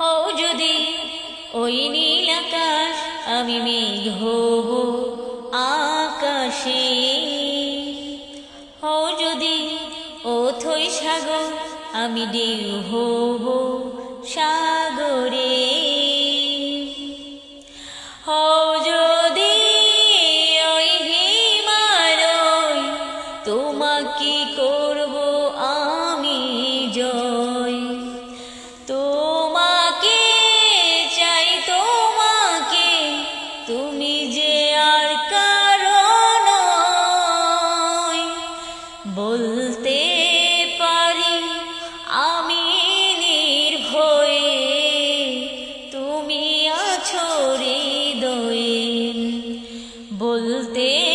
হও যদি ওই নীল আকাশ, আমি মেঘ আকাশে। হও যদি ও থই সাগর, আমি ডেউ হো সাগরে। হও যদি ওই হিমালয়, তোমাকে করব আমি যে আর কারণ বলতে পারি আমি নির্ভয়ে। তুমি আছো হৃদয়ে। বলতে